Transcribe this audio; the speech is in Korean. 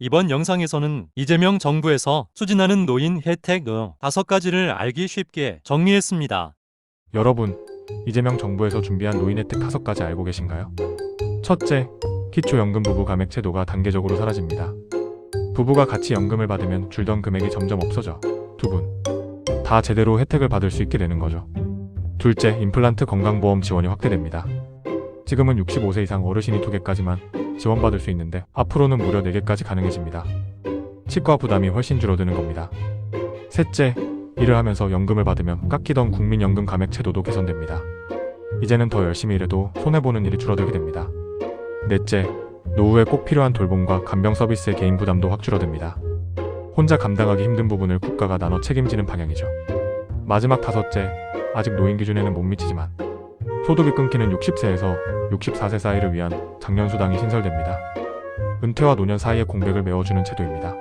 이번 영상에서는 이재명 정부에서 추진하는 노인 혜택 의 다섯 가지를 알기 쉽게 정리했습니다. 여러분, 이재명 정부에서 준비한 노인 혜택 다섯 가지 알고 계신가요? 첫째, 기초연금 부부 감액 제도가 단계적으로 사라집니다. 부부가 같이 연금을 받으면 줄던 금액이 점점 없어져 두 분 다 제대로 혜택을 받을 수 있게 되는 거죠. 둘째, 임플란트 건강보험 지원이 확대됩니다. 지금은 65세 이상 어르신이 두 개까지만 지원받을 수 있는데 앞으로는 무려 4개까지 가능해집니다. 치과 부담이 훨씬 줄어드는 겁니다. 셋째, 일을 하면서 연금을 받으면 깎이던 국민연금 감액 제도도 개선됩니다. 이제는 더 열심히 일해도 손해보는 일이 줄어들게 됩니다. 넷째, 노후에 꼭 필요한 돌봄과 간병 서비스의 개인 부담도 확 줄어듭니다. 혼자 감당하기 힘든 부분을 국가가 나눠 책임지는 방향이죠. 마지막 다섯째, 아직 노인 기준에는 못 미치지만 소득이 끊기는 60세에서 64세 사이를 위한 장년수당이 신설됩니다. 은퇴와 노년 사이의 공백을 메워주는 제도입니다.